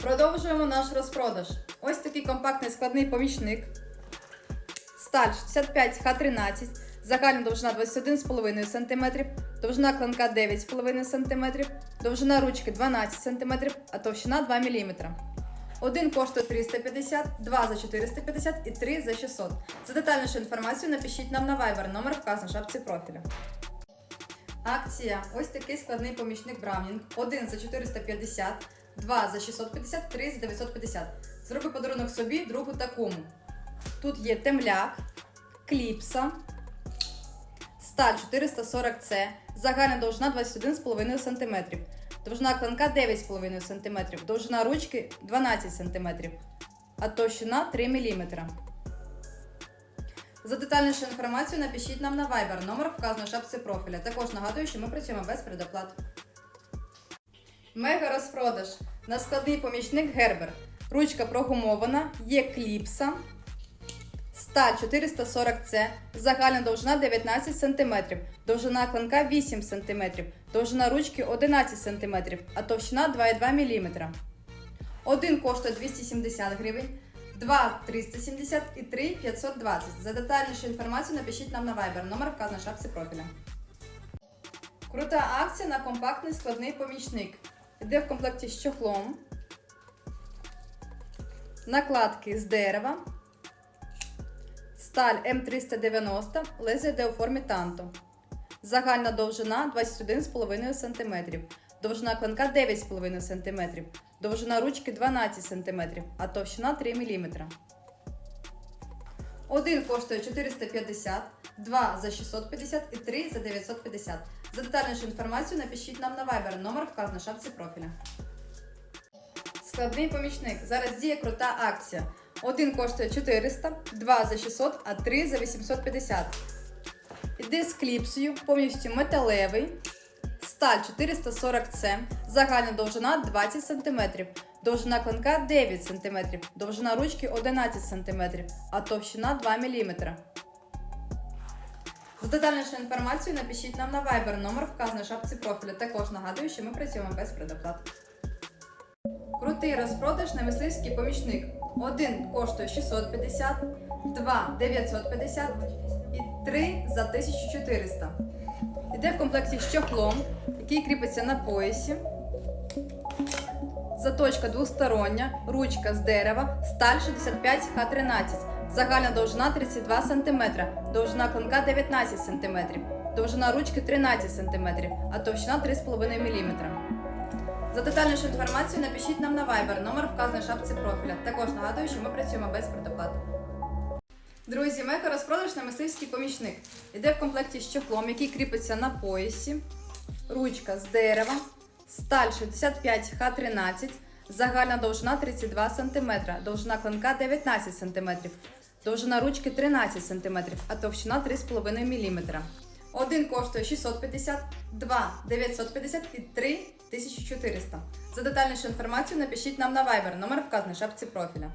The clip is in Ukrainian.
Продовжуємо наш розпродаж. Ось такий компактний складний помічник. Сталь 65 Х13, загальна довжина 21,5 см, довжина клинка 9,5 см, довжина ручки 12 см, а товщина 2 мм. Один коштує 350, два за 450 і три за 600. За детальнішу інформацію напишіть нам на Viber, номер вказаний в шапці профіля. Акція. Ось такий складний помічник Браунінг. Один за 450, два за 650, три за 950. Зроби подарунок собі, другу та кому. Тут є темляк, кліпса, сталь 440C, загальна довжина 21,5 см, довжина клинка 9,5 см, довжина ручки 12 см, а товщина 3 мм. За детальнішу інформацію напишіть нам на Viber, номер вказано в шапці профіля. Також нагадую, що ми працюємо без предоплат. Мега розпродаж. На складний помічник Гербер. Ручка прогумована, є кліпса. Сталь 440C, загальна довжина 19 см, довжина клинка 8 см, довжина ручки 11 см, а товщина 2,2 мм. Один коштує 270 гривень, два 370 і три 520. За детальнішу інформацію напишіть нам на Viber, номер вказано в шапці профіля. Крута акція на компактний складний помічник. Йде в комплекті з чохлом, накладки з дерева, сталь М390, лезвие йде у формі танто. Загальна довжина 21,5 см, довжина клинка 9,5 см, довжина ручки 12 см, а товщина 3 мм. Один коштує 450, два за 650 і три за 950. За детальнішу інформацію напишіть нам на Viber, номер вказано в шапці профіля. Складний помічник. Зараз діє крута акція. Один коштує 400, два за 600, а три за 850. Іде з кліпсою, повністю металевий. Сталь 440C, загальна довжина 20 см, довжина клинка 9 см, довжина ручки 11 см, а товщина 2 мм. За детальнішу інформацію напишіть нам на Viber, номер вказаний в шапці профіля. Також нагадую, що ми працюємо без предоплат. Крутий розпродаж на мисливський помічник. Один коштує 650, два 950 і три за 1400. Іде в комплекті з чохлом, який кріпиться на поясі. Заточка двостороння, ручка з дерева, сталь 65 Х13, загальна довжина 32 см, довжина клинка 19 см, довжина ручки 13 см, а товщина 3,5 мм. За детальнішу інформацію напишіть нам на Viber, номер вказаний в шапці профіля. Також нагадую, що ми працюємо без предоплат. Друзі, мега розпродаж на мисливський помічник. Іде в комплекті з чохлом, який кріпиться на поясі, ручка з дерева, сталь 65 Х13, загальна довжина 32 см, довжина клинка 19 см, довжина ручки 13 см, а товщина 3,5 мм. Один коштує 650, два 950 і три 1400. За детальнішу інформацію напишіть нам на Viber, номер вказаний в шапці профіля.